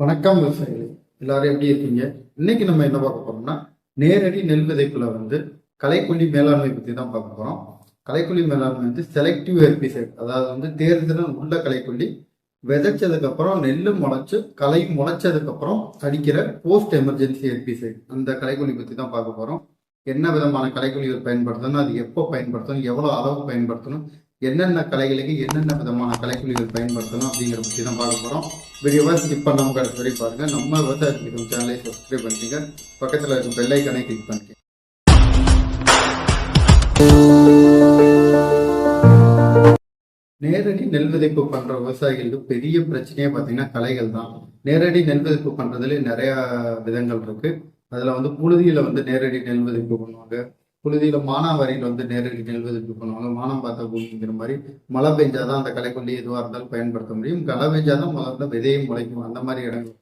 வணக்கம் விவசாயிகளே. எல்லாரும் எப்படி இருக்கீங்க? இன்னைக்கு நம்ம என்ன பார்க்க போறோம்னா நேரடி நெல் விதைப்புல வந்து களைக்கொல்லி மேலாண்மை பத்தி தான் பார்க்க போறோம். கலைக்குள்ளி மேலாண்மை வந்து செலக்டிவ் ஹெர்பிசைட் அதாவது வந்து தேர்தல் உள்ள களைக்கொல்லி விதைச்சதுக்கு அப்புறம் நெல்லு முளைச்சு களை முளைச்சதுக்கு அப்புறம் அடிக்கிற போஸ்ட் எமர்ஜென்சி ஹெர்பிசைட் அந்த களைக்கொல்லி பத்தி தான் பார்க்க போறோம். என்ன விதமான களைக்கொல்லிகள் பயன்படுத்தணும் அது எப்போ பயன்படுத்தணும் எவ்வளோ அளவு பயன்படுத்தணும் என்னென்ன கலைகளுக்கு என்னென்ன விதமான கலைக்குழிகள் பயன்படுத்தணும் அப்படிங்கிற பற்றி தான் பார்க்க போகிறோம் வீடியோவை ஸ்கிப் பண்ணாமல் கடைசி வரை நம்ம விவசாய சேனலை சப்ஸ்கிரைப் பண்ணிக்கங்க. பக்கத்தில் இருக்கும் பெல்லைக்கனை கிளிக் பண்ணிக்கங்க. நேரடி நெல் விதைப்பு பண்ற விவசாயிகளுக்கு பெரிய பிரச்சனையே பார்த்தீங்கன்னா களைகள் தான். நேரடி நெல் விதைப்பு பண்றதுல நிறைய விதங்கள் இருக்கு. அதுல வந்து புழுதியில வந்து நேரடி நெல் விதைப்பு பண்ணுவாங்க. புழுதியில மானாவாரியில் வந்து நேரடி நெல் விதைப்பு பண்ணுவாங்க மானம் பார்த்த பூமிங்கிற மாதிரி மழை பெஞ்சாதான் அந்த களைக்கொல்லி எதுவாக இருந்தாலும் பயன்படுத்த முடியும். களை பெஞ்சாதான் முதல்ல விதையும் முளைக்கும். அந்த மாதிரி இடங்கள்.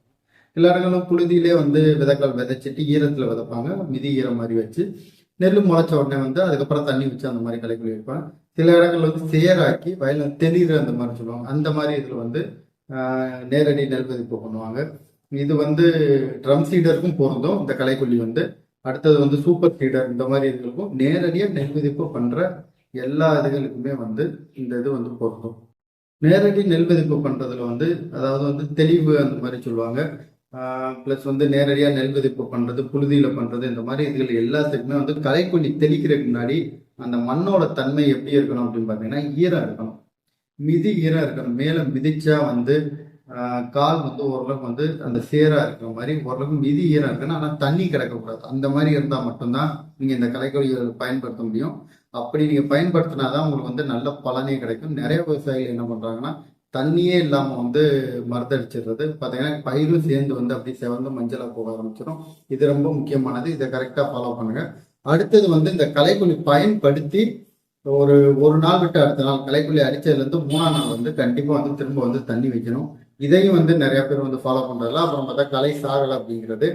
எல்லா இடங்களும் புழுதியிலே வந்து விதைகள் விதைச்சிட்டு ஈரத்துல விதைப்பாங்க. மிதி ஈரம் மாதிரி வச்சு நெல் முளைச்ச உடனே வந்து அதுக்கப்புறம் தண்ணி வச்சு அந்த மாதிரி களைக்கொல்லி வைப்பாங்க. சில இடங்கள் வந்து சேராக்கி வயலில் தெரியுற அந்த மாதிரி சொல்லுவாங்க. அந்த மாதிரி இதில் வந்து நேரடி நெல் விதைப்பு பண்ணுவாங்க. இது வந்து ட்ரம் சீடருக்கும் பொருந்தும். இந்த களைக்கொல்லி வந்து அடுத்தது வந்து சூப்பர் சீடர் இந்த மாதிரி இதுகளுக்கும் நேரடியாக நெல் விதிப்பு பண்ணுற எல்லா இதுகளுக்குமே வந்து இந்த இது வந்து பொருந்தும். நேரடி நெல் விதிப்பு பண்ணுறதுல வந்து அதாவது வந்து தெளிவு அந்த மாதிரி சொல்லுவாங்க. ப்ளஸ் வந்து நேரடியாக நெல் விதிப்பு பண்ணுறது புழுதியில் பண்ணுறது இந்த மாதிரி இதுகள் எல்லாத்துக்குமே வந்து களைக்கொல்லி தெளிக்கிறதுக்கு முன்னாடி அந்த மண்ணோட தன்மை எப்படி இருக்கணும் அப்படின்னு பார்த்தீங்கன்னா ஈரம் இருக்கணும். மிதி ஈரம் இருக்கணும். மேலே மிதிச்சா வந்து கால் வந்து ஓரளவுக்கு வந்து அந்த சேராக இருக்கிற மாதிரி ஓரளவுக்கு மிதி ஈரம் இருக்கணும் ஆனால் தண்ணி கிடக்கக்கூடாது. அந்த மாதிரி இருந்தால் மட்டும்தான் நீங்கள் இந்த களைக்கொல்லிகள் பயன்படுத்த முடியும். அப்படி நீங்கள் பயன்படுத்தினாதான் உங்களுக்கு வந்து நல்ல பலனே கிடைக்கும். நிறைய விவசாயிகள் என்ன பண்ணுறாங்கன்னா தண்ணியே இல்லாமல் வந்து மருந்தடிச்சிடுறது. பார்த்தீங்கன்னா பயிரும் சேர்ந்து வந்து அப்படியே செவந்து மஞ்சளாக போக ஆரம்பிச்சிடும். இது ரொம்ப முக்கியமானது. இதை கரெக்டாக ஃபாலோ பண்ணுங்கள் அடுத்தது வந்து இந்த களைக்கொல்லி பயன்படுத்தி ஒரு ஒரு நாள் விட்டு அடுத்த நாள் களைக்கொல்லி அடித்ததுலேருந்து மூணாம் நாள் வந்து கண்டிப்பாக வந்து திரும்ப வந்து தண்ணி வைக்கணும். இதையும் வந்து நிறைய பேர் வந்து ஃபாலோ பண்றதுல அப்புறம் பார்த்தா களை சாகலை அப்படிங்கிறது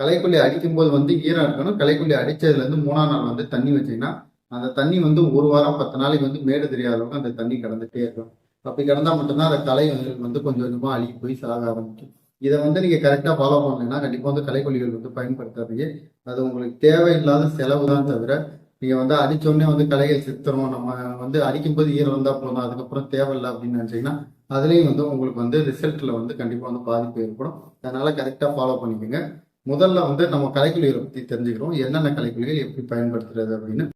கலைக்குள்ளி அடிக்கும் போது வந்து ஈரம் இருக்கணும். கலைக்குள்ளி அடிச்சதுல இருந்து மூணாம் நாள் வந்து தண்ணி வச்சீங்கன்னா அந்த தண்ணி வந்து ஒரு வாரம் பத்து நாளைக்கு வந்து மேடு தெரியாத அளவுக்கு அந்த தண்ணி கடந்துட்டே இருக்கும். அப்படி கிடந்தா மட்டும்தான் அந்த களை வந்து கொஞ்சம் கொஞ்சமா அழுகி போய் சாக ஆரம்பிக்கும். இதை வந்து நீங்க கரெக்டா ஃபாலோ பண்ணலைன்னா கண்டிப்பா வந்து களைக்கொல்லிகள் வந்து பயன்படுத்தாதீங்க. அது உங்களுக்கு தேவையில்லாத செலவு தான் தவிர நீங்க வந்து அடிச்ச உடனே வந்து களைகள் செத்துரும் நம்ம வந்து அடிக்கும் போது ஈரம் இருந்தா போதும். அதுக்கப்புறம் தேவையில்லை அப்படின்னு நினைச்சீங்கன்னா அதுலயும் வந்து உங்களுக்கு வந்து ரிசல்ட்ல வந்து கண்டிப்பா வந்து பாதிப்பு ஏற்படும். அதனால கரெக்டா ஃபாலோ பண்ணிக்கோங்க. முதல்ல வந்து நம்ம கலைக்குழிகளை பத்தி தெரிஞ்சுக்கிறோம். என்னென்ன கலைக்குழிகள் எப்படி பயன்படுத்துறது அப்படின்னு.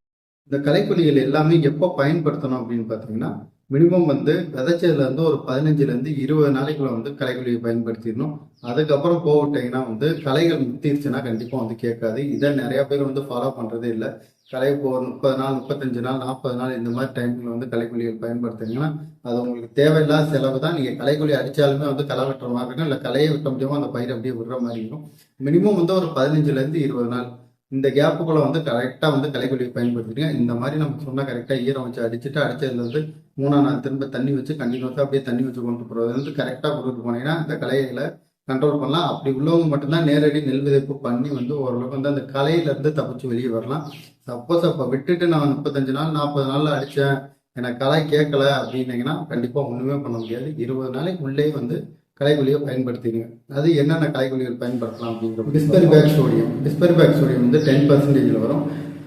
இந்த கலைக்குழிகள் எல்லாமே எப்போ பயன்படுத்தணும் அப்படின்னு பார்த்தீங்கன்னா மினிமம் வந்து விதைச்சதுல இருந்து ஒரு பதினஞ்சுல இருந்து இருபது நாளைக்குள்ள வந்து கலைக்குழியை பயன்படுத்திடணும். அதுக்கப்புறம் போவிட்டீங்கன்னா வந்து கலைகள் முத்திருச்சுன்னா கண்டிப்பா வந்து கேட்காது. இதை நிறைய பேர் வந்து ஃபாலோ பண்றதே இல்லை. களை ஒரு முப்பது நாள் முப்பத்தஞ்சு நாள் நாற்பது நாள் இந்த மாதிரி டைம்ல வந்து களைக்கொல்லிகள் பயன்படுத்துனீங்கன்னா அது உங்களுக்கு தேவையில்லாத செலவு தான். நீங்க கலைக்குழி அடிச்சாலுமே வந்து களை வெட்டுற மாதிரி இருக்கும் இல்லை கலையை விட்ட முடியாம அந்த பயிர் அப்படியே விடுற மாதிரி இருக்கும். மினிமம் வந்து ஒரு பதினஞ்சுல இருந்து இருபது நாள். இந்த கேப்புக்குள்ள வந்து கரெக்டா வந்து களைக்கொல்லி பயன்படுத்திடுங்க இந்த மாதிரி நம்ம சொன்னா கரெக்டா ஈரம் வச்சு அடிச்சுட்டு அடிச்சதுல வந்து மூணாம் நாள் திரும்ப தண்ணி வச்சு கண்டினியூஸா அப்படியே தண்ணி வச்சு கொண்டு போறது வந்து கரெக்டா கொடுத்துட்டு போனீங்கன்னா இந்த களைகளை கண்ட்ரோல் பண்ணலாம். அப்படி உள்ளவங்க மட்டும்தான் நேரடி நெல் விதைப்பு பண்ணி வந்து ஓரளவுக்கு வந்து அந்த களையில இருந்து தப்பிச்சு வெளியே வரலாம். சப்போஸ் அப்ப விட்டுட்டு நான் முப்பத்தஞ்சு நாள் நாற்பது நாள்ல அடிச்சேன். எனக்கு களை கேட்கல அப்படின்னீங்கன்னா கண்டிப்பா ஒண்ணுமே பண்ண முடியாது. இருபது நாளைக்கு உள்ளே வந்து களைக்கொல்லியை பயன்படுத்திடுங்க. அது என்னென்ன களைக்கொல்லிகள் பயன்படுத்தலாம் அப்படிங்கிற டிஸ்பெரி பேக் சோடியம் டிஸ்பெரி பேக் சோடியம் வந்து டென் பர்சன்டேஜில் வரும்.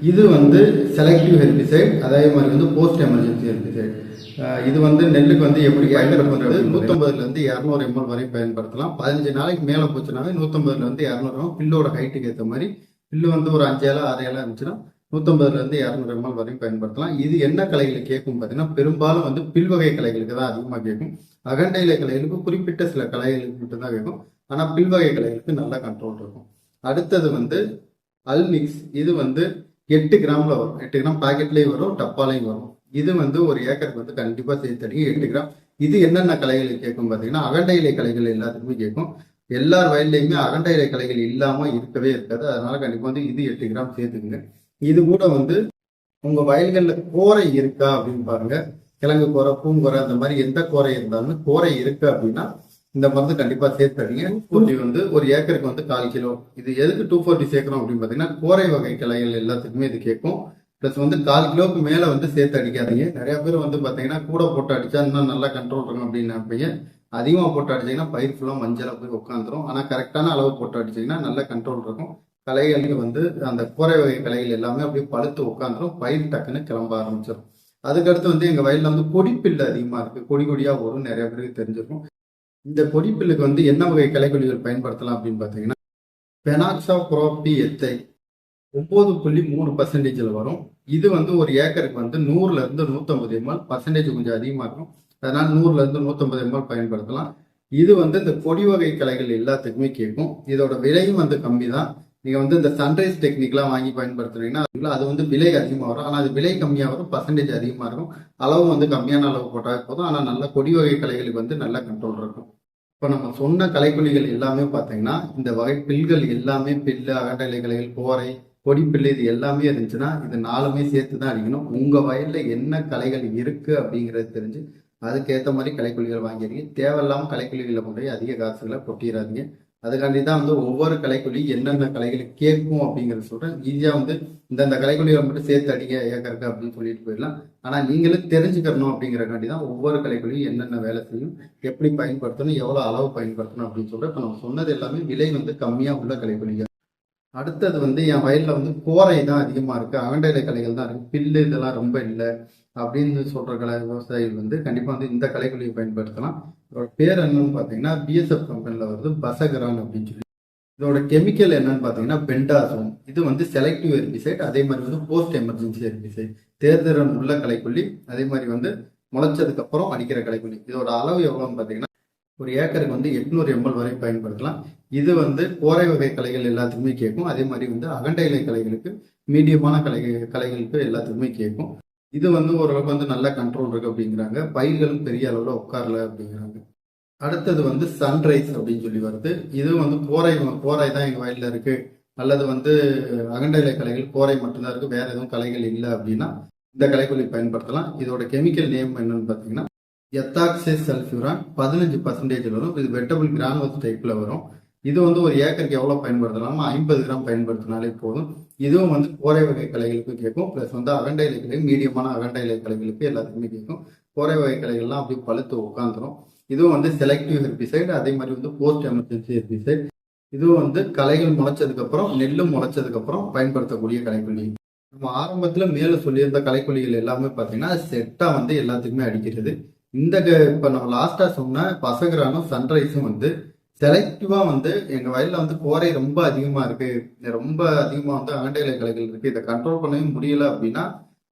இது வந்து செலக்டிவ் ஹெர்பிசைட் அதே மாதிரி வந்து போஸ்ட் எமர்ஜென்சி ஹெர்பிசைட் இது வந்து நெல்லுக்கு வந்து எப்படி பயன்படுத்துறது நூற்றம்பதுல இருந்து இரநூறு எம்எல் வரை பயன்படுத்தலாம். பதினஞ்சு நாளைக்கு மேலே போச்சுனாவே நூற்றம்பதுல இருந்து இரநூறு பில்லோட ஹைட்டுக்கு ஏற்ற மாதிரி. பில்லு வந்து ஒரு அஞ்சு ஏழை ஆறு ஏழை இருந்துச்சுன்னா நூற்றம்பதுல இருந்து இரநூறு எம்எல் வரையும் பயன்படுத்தலாம். இது என்ன கலைகளுக்கு கேட்கும் பார்த்தீங்கன்னா பெரும்பாலும் வந்து பில்வகை கலைகளுக்கு தான் அதிகமாக கேட்கும். அகண்ட இலை கலைகளுக்கு குறிப்பிட்ட சில கலைகளுக்கு மட்டும்தான் கேட்கும். ஆனால் பில்வகை கலைகளுக்கு நல்ல கண்ட்ரோல் இருக்கும். அடுத்தது வந்து அல்மிக்ஸ் இது வந்து எட்டு கிராம்ல வரும். எட்டு கிராம் பாக்கெட்லயும் வரும் டப்பாலையும் வரும். இது வந்து ஒரு ஏக்கருக்கு வந்து கண்டிப்பா சேர்த்தடிங்க எட்டு கிராம் இது என்னென்ன கலைகள் கேட்கும் பார்த்தீங்கன்னா அகண்ட இலை கலைகள் எல்லாத்துக்குமே கேட்கும். எல்லார் வயல்லையுமே அகண்ட இலை கலைகள் இல்லாம இருக்கவே இருக்காது. அதனால கண்டிப்பா வந்து இது எட்டு கிராம் சேர்த்துக்குங்க. இது கூட வந்து உங்க வயல்கள்ல கோரை இருக்கா அப்படின்னு பாருங்க. கிழங்கு கோரை பூங்கோரை அந்த மாதிரி எந்த கோரை இருந்தாலும் கோரை இருக்கு அப்படின்னா இந்த மருந்து கண்டிப்பா சேர்த்தடிங்க கூட்டி வந்து ஒரு ஏக்கருக்கு வந்து கால் கிலோ. இது எதுக்கு டூ ஃபோர்ட்டி சேர்க்கறோம் அப்படின்னு பாத்தீங்கன்னா கோரை வகை கிளைகள் எல்லாத்துக்குமே இது கேட்கும். ப்ளஸ் வந்து கால் கிலோவுக்கு மேல வந்து சேர்த்து அடிக்காதீங்க. நிறைய பேர் வந்து பாத்தீங்கன்னா கூட போட்டு அடிச்சா இன்னும் நல்லா கண்ட்ரோல் இருக்கும் அப்படின்னு நினைப்பீங்க அதிகமாக போட்டு அடிச்சீங்கன்னா பயிர் ஃபுல்லாக மஞ்சளாக போய் உட்காந்துரும் ஆனால் கரெக்டான அளவு போட்டு அடிச்சீங்கன்னா நல்ல கண்ட்ரோல் இருக்கும். களைகளுக்கு வந்து அந்த கூரை வகை கலைகள் எல்லாமே அப்படியே பழுத்து உட்காந்துரும் பயிர் டக்குன்னு கிளம்ப ஆரம்பிச்சிடும் அதுக்கடுத்து வந்து எங்கள் வயலில் வந்து கொடிப்பில்லு அதிகமாக இருக்குது கொடி கொடியாக வரும். நிறைய பேருக்கு தெரிஞ்சிருக்கும். இந்த கொடிப்பில்லுக்கு வந்து என்ன வகை களைக்கொல்லிகள் பயன்படுத்தலாம் அப்படின்னு பார்த்தீங்கன்னா பெனாக்சா புரோபி எத்தை ஒன்பது புள்ளி மூணு பர்சன்டேஜில் வரும். இது வந்து ஒரு ஏக்கருக்கு வந்து நூறுலேருந்து நூற்றம்பது எம்எல் பர்சன்டேஜ் கொஞ்சம் அதிகமாக இருக்கும். அதனால் நூறுலேருந்து நூற்றம்பது எம்எல் பயன்படுத்தலாம். இது வந்து இந்த கொடி வகை கலைகள் எல்லாத்துக்குமே கேட்கும். இதோட விலையும் வந்து கம்மி தான் நீங்கள் வந்து இந்த சன்ரைஸ் டெக்னிக்லாம் வாங்கி பயன்படுத்துறீங்கன்னா அது வந்து விலை அதிகமாக வரும். ஆனால் அது விலை கம்மியாக வரும் பர்சன்டேஜ் அதிகமாக இருக்கும். அளவு வந்து கம்மியான அளவு போட்டால் போதும். ஆனால் நல்ல கொடி வகை கலைகளுக்கு வந்து நல்ல கண்ட்ரோல் இருக்கும். இப்போ நம்ம சொன்ன கலைக்குழிகள் எல்லாமே பார்த்தீங்கன்னா இந்த வகை பில்கள் எல்லாமே பில்லு அகண்டலை கலைகள் கோரை கொடிப்பில்லு இது எல்லாமே இருந்துச்சுன்னா இது நாலுமே சேர்த்து தான் அடிக்கணும். உங்கள் வயலில் என்ன கலைகள் இருக்குது அப்படிங்கிறது தெரிஞ்சு அதுக்கேற்ற மாதிரி கலைக்குழிகள் வாங்கிடுங்க தேவையில்லாமல் கலைக்குழிகளை கொண்டு போய் அதிக காசுகளை கொட்டிடாதீங்க அதுக்காண்டி தான் வந்து ஒவ்வொரு கலைக்குழி என்னென்ன கலைகளை கேட்கும் அப்படிங்கிறத சொல்கிறேன் ஈஸியாக வந்து இந்தந்த கலைக்குழிகளை மட்டும் சேர்த்து அடிக்க ஏக்கருக்கு அப்படின்னு சொல்லிட்டு போயிடலாம். ஆனால் நீங்களும் தெரிஞ்சுக்கணும் அப்படிங்கிறக்காண்டி தான் ஒவ்வொரு கலைக்குழியும் என்னென்ன வேலை செய்யும் எப்படி பயன்படுத்தணும் எவ்வளோ அளவு பயன்படுத்தணும் அப்படின்னு சொல்கிறேன் இப்போ நம்ம சொன்னது எல்லாமே விலை வந்து கம்மியாக உள்ள கலைக்குழிகள் அடுத்தது வந்து என் வயலில் வந்து கோரை தான் அதிகமாக இருக்குது அகண்டைலை கலைகள் தான் இருக்குது பில்லு இதெல்லாம் ரொம்ப இல்லை அப்படின்னு சொல்கிற கலை விவசாயிகள் வந்து கண்டிப்பாக வந்து இந்த கலைகளையும் பயன்படுத்தலாம். இதோட பேர் என்னன்னு பார்த்தீங்கன்னா பிஎஸ்எஃப் கம்பெனியில் வருது பசகரான் அப்படின்னு சொல்லி. இதோட கெமிக்கல் என்னன்னு பார்த்தீங்கன்னா பென்டாசோன் இது வந்து செலக்டிவ் ஹெர்பிசைட் அதே மாதிரி வந்து போஸ்ட் எமர்ஜென்சி ஹெர்பிசைட் தேர்திறன் உள்ள கலைக்கொல்லி அதே மாதிரி வந்து முளைச்சதுக்கு அப்புறம் அடிக்கிற கலைக்கொல்லி இதோட அளவு எவ்வளோன்னு பார்த்தீங்கன்னா ஒரு ஏக்கருக்கு வந்து எட்நூறு எம்எல் வரை பயன்படுத்தலாம். இது வந்து கோரை வகை கலைகள் எல்லாத்துக்குமே கேட்கும். அதே மாதிரி வந்து அகண்ட இலை கலைகளுக்கு மீடியமான கலை கலைகளுக்கு எல்லாத்துக்குமே கேட்கும். இது வந்து ஓரளவுக்கு வந்து நல்ல கண்ட்ரோல் இருக்கு அப்படிங்கிறாங்க. பயிர்களும் பெரிய அளவில் உட்காரல அப்படிங்கிறாங்க. அடுத்தது வந்து சன்ரைஸ் அப்படின்னு சொல்லி வருது. இது வந்து கோரை கோரை தான் எங்கள் வயலில் இருக்கு. அல்லது வந்து அகண்ட இலை கலைகள் கோரை மட்டும்தான் இருக்கு. வேற எதுவும் கலைகள் இல்லை அப்படின்னா இந்த கலைக்குள்ளி பயன்படுத்தலாம். இதோட கெமிக்கல் நேம் என்னன்னு பார்த்தீங்கன்னா எத்தாக்சைஸ் சல்ஃபியூரான் பதினஞ்சு பர்சன்டேஜ் வரும். இது வெட்டபிள் கிரானுவல் டைப்பில் வரும். இது வந்து ஒரு ஏக்கருக்கு எவ்வளோ பயன்படுத்தலாமா ஐம்பது கிராம் பயன்படுத்தினாலே போதும். இதுவும் வந்து கோரை வகை கலைகளுக்கும் கேட்கும். ப்ளஸ் வந்து அகண்ட இலை கலை மீடியமான அகண்ட இலை கலைகளுக்கு எல்லாத்துக்குமே கேட்கும். கோரை வகை கலைகள்லாம் அப்படியே பழுத்து உட்காந்துரும் இதுவும் வந்து செலக்டிவ் ஹெர்பிசைடு அதே மாதிரி வந்து போஸ்ட் எமர்ஜென்சி ஹெர்பிசைடு இதுவும் வந்து கலைகள் முளைச்சதுக்கப்புறம் நெல்லும் பயன்படுத்தக்கூடிய கலைக்கொல்லி நம்ம ஆரம்பத்தில் மேலே சொல்லியிருந்த கலைக்கொல்லிகள் எல்லாமே பார்த்தீங்கன்னா செட்டாக வந்து எல்லாத்துக்குமே அடிக்கிறது. இந்த க- இப்ப நம்ம லாஸ்டா சொன்ன பசங்கிறானும் சன்ரைஸும் வந்து செலக்டிவா வந்து எங்க வயல்ல வந்து கோரை ரொம்ப அதிகமா இருக்கு. ரொம்ப அதிகமா வந்து அகண்டையில கலைகள் இருக்கு. இதை கண்ட்ரோல் பண்ணவே முடியல அப்படின்னா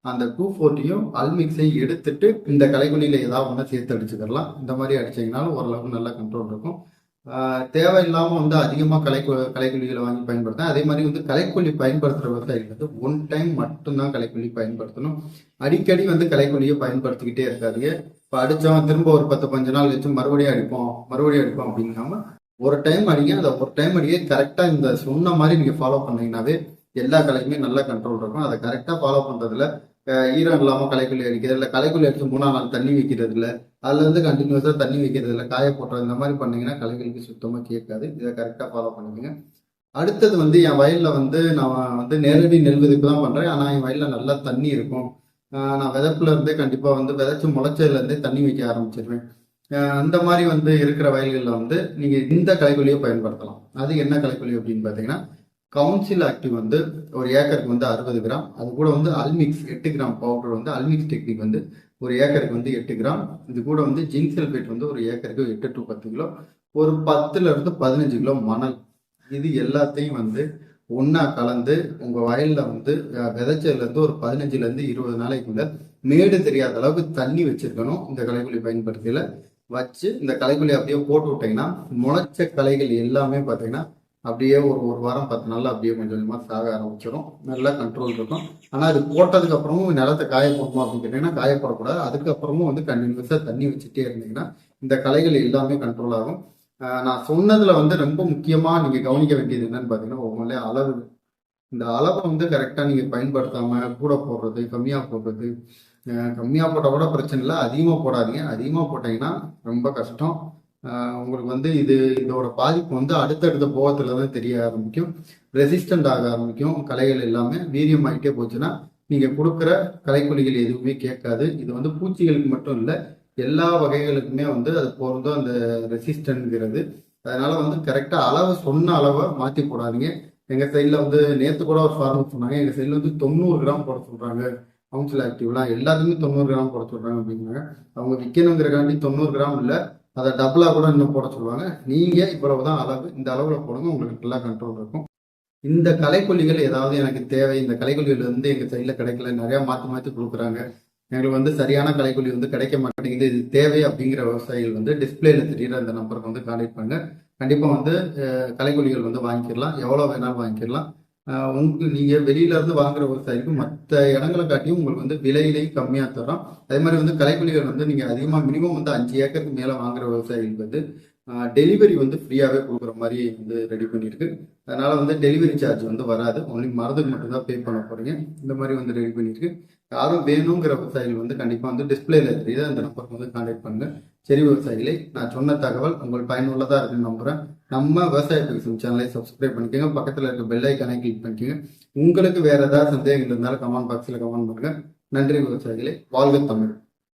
அந்த டூ ஃபோர்ட்டியும் அல்மிக்ஸையும் எடுத்துட்டு இந்த கலைக்குழியில ஏதாவது ஒன்று சேர்த்து அடிச்சுக்கலாம் இந்த மாதிரி அடிச்சீங்கனாலும் ஓரளவுக்கு நல்ல கண்ட்ரோல் இருக்கும். தேவையில்லாமல் வந்து அதிகமாக கலை கலைக்குழிகளை வாங்கி பயன்படுத்தேன் அதே மாதிரி வந்து கலைக்குழி பயன்படுத்துகிற விவசாயிகள் வந்து ஒன் டைம் மட்டும்தான் கலைக்குழி பயன்படுத்தணும். அடிக்கடி வந்து கலைக்கொல்லியை பயன்படுத்திக்கிட்டே இருக்காதீங்க. இப்போ அடித்தோம் திரும்ப ஒரு பத்து பஞ்சு நாள் கழிச்சு மறுபடியும் அடிப்போம் மறுபடியும் அடிப்போம் அப்படிங்காம ஒரு டைம் அடிங்க. அந்த ஒரு டைம் அடிக்க கரெக்டாக இந்த சொன்ன மாதிரி நீங்கள் ஃபாலோ பண்ணீங்கன்னாவே எல்லா கலைக்குமே நல்ல கண்ட்ரோல் இருக்கும். அதை கரெக்டாக ஃபாலோ பண்ணுறதுல ஈரம் இல்லாமல் களைக்கொல்லி அடிக்கிறது இல்லை களைக்கொல்லி அடிச்சு மூணாம் நாள் தண்ணி வைக்கிறது இல்லை. அதுல இருந்து கண்டினியூஸாக தண்ணி வைக்கிறது இல்லை. காய போட்டுறது இந்த மாதிரி பண்ணீங்கன்னா களைகளுக்கு சுத்தமாக கேட்காது. இதை கரெக்டாக ஃபாலோ பண்ணுவீங்க அடுத்தது வந்து என் வயலில் வந்து நான் வந்து நேரடி நெல் விதைப்பு தான் பண்ணுறேன் ஆனால் என் வயலில் நல்லா தண்ணி இருக்கும். நான் விதப்புல இருந்தே கண்டிப்பாக வந்து விதைச்சு முளைச்சதுலேருந்தே தண்ணி வைக்க ஆரம்பிச்சிருவேன். அந்த மாதிரி வந்து இருக்கிற வயல்களில் வந்து நீங்கள் இந்த களைக்கொல்லியை பயன்படுத்தலாம். அது என்ன களைக்கொல்லி அப்படின்னு பார்த்தீங்கன்னா கவுன்சில் ஆக்டிவ் வந்து ஒரு ஏக்கருக்கு வந்து அறுபது கிராம். அது கூட வந்து அல்மிக்ஸ் எட்டு கிராம் பவுடர் வந்து அல்மிக்ஸ் டெக்னிக் வந்து ஒரு ஏக்கருக்கு வந்து எட்டு கிராம். இது கூட வந்து ஜிங்க் சல்பேட் வந்து ஒரு ஏக்கருக்கு எட்டு டு பத்து கிலோ. ஒரு பத்துல இருந்து பதினஞ்சு கிலோ மணல். இது எல்லாத்தையும் வந்து ஒன்றா கலந்து உங்க வயல்ல வந்து விதைச்சதுலேருந்து இருந்து ஒரு பதினஞ்சுல இருந்து இருபது நாளைக்குள்ள மேடு தெரியாத அளவுக்கு தண்ணி வச்சிருக்கணும். இந்த களைக்குழி பயன்படுத்தியில. வச்சு இந்த களைக்குழி அப்படியே போட்டு விட்டீங்கன்னா முளைச்ச களைகள் எல்லாமே பார்த்தீங்கன்னா அப்படியே ஒரு ஒரு வாரம் பத்து நாள் அப்படியே கொஞ்சம் கொஞ்சமாக சாக ஆரம்பிச்சிடும் நல்லா கண்ட்ரோல் இருக்கும். ஆனால் அது போட்டதுக்கு அப்புறமும் நிலத்தை காய போடணும் அப்படின்னு கேட்டீங்கன்னா காயப்படக்கூடாது. அதுக்கப்புறமும் வந்து கண்டினியூஸாக தண்ணி வச்சுட்டே இருந்தீங்கன்னா இந்த களைகள் எல்லாமே கண்ட்ரோல் ஆகும். நான் சொன்னதில் வந்து ரொம்ப முக்கியமாக நீங்கள் கவனிக்க வேண்டியது என்னன்னு பார்த்தீங்கன்னா உங்களே அளவு இந்த அளவை வந்து கரெக்டாக நீங்கள் பயன்படுத்தாமல் கூட போடுறது கம்மியாக போடுறது கம்மியாக போட்டால் கூட பிரச்சனை இல்லை. அதிகமாக போடாதீங்க. அதிகமாக போட்டீங்கன்னா ரொம்ப கஷ்டம். உங்களுக்கு வந்து இது இதோட பாதிப்பு வந்து அடுத்தடுத்த போகத்துல தான் தெரிய ஆரம்பிக்கும். ரெசிஸ்டன்ட் ஆக ஆரம்பிக்கும். கலைகள் எல்லாமே வீரியம் ஆகிட்டே போச்சுன்னா நீங்க கொடுக்குற கலைக்குலிகள் எதுவுமே கேட்காது. இது வந்து பூச்சிகளுக்கு மட்டும் இல்லை எல்லா வகைகளுக்குமே வந்து அது பொருந்தும் அந்த ரெசிஸ்டன்ட்ங்கிறது அதனால வந்து கரெக்டா அளவை சொன்ன அளவை மாத்தி போடாதீங்க எங்க சைட்ல வந்து நேத்து கூட ஒரு ஃபார்மர் சொன்னாங்க எங்க சைட்ல வந்து தொண்ணூறு கிராம் போட சொல்றாங்க. கவுன்சில் ஆக்டிவ்லாம் எல்லாத்துக்குமே தொண்ணூறு கிராம் போட சொல்றாங்க அப்படிங்கிறாங்க அவங்க விற்கணுங்கிறக்காண்டி தொண்ணூறு கிராம் இல்லை அதை டபுளாக கூட இன்னும் போட சொல்லுவாங்க. இவ்வளவு தான் அளவு இந்த அளவில் போடுங்க உங்களுக்கு நல்லா கண்ட்ரோல் இருக்கும். இந்த கலைக்கொல்லிகள் ஏதாவது எனக்கு தேவை இந்த கலைக்கொல்லிகள் வந்து எங்கள் சைடில் கிடைக்கல நிறையா மாற்றி மாற்றி கொடுக்குறாங்க. எங்களுக்கு வந்து சரியான கலைக்கொல்லி வந்து கிடைக்க மாட்டேங்குது இது தேவை அப்படிங்கிற விவசாயிகள் வந்து டிஸ்பிளேல தெரியுற அந்த நம்பருக்கு வந்து கான்டாக்ட் பண்ணுங்க கண்டிப்பாக வந்து கலைக்கொல்லிகள் வந்து வாங்கிக்கலாம். எவ்வளோ வேணாலும் வாங்கிக்கலாம். உங்களுக்கு நீங்கள் வெளியில இருந்து வாங்குற விவசாயிக்கு மற்ற இடங்களை காட்டியும் உங்களுக்கு வந்து விலையிலையும் கம்மியாக தரோம் அதே மாதிரி வந்து கலைக்கொல்லிகள் வந்து நீங்கள் அதிகமாக மினிமம் வந்து அஞ்சு ஏக்கருக்கு மேலே வாங்குற விவசாயிகளுக்கு வந்து டெலிவரி வந்து ஃப்ரீயாகவே கொடுக்குற மாதிரி வந்து ரெடி பண்ணியிருக்கு. அதனால வந்து டெலிவரி சார்ஜ் வந்து வராது. ஒன்லி மருந்துக்கு மட்டும்தான் பே பண்ண போறீங்க. இந்த மாதிரி வந்து ரெடி பண்ணியிருக்கு. யாரும் வேணுங்கிற விவசாயிகள் வந்து கண்டிப்பாக வந்து டிஸ்பிளேல தெரியுது அந்த நம்பருக்கு வந்து கான்டாக்ட் பண்ணுங்க. சரி விவசாயிகளை நான் சொன்ன தகவல் உங்களுக்கு பயனுள்ளதாக இருக்குன்னு நம்புறேன். நம்ம விவசாய பேசும் சேனலை சப்ஸ்கிரைப் பண்ணிக்கோங்க. பக்கத்துல இருக்க பெல் ஐக்கானை கிளிக் பண்ணிக்கோங்க. உங்களுக்கு வேற ஏதாவது சந்தேகங்கள் இருந்தாலும் கமெண்ட் பாக்ஸ்ல கமெண்ட் பண்ணுங்க. நன்றி விவசாயிகளை. வாழ்க தமிழ்.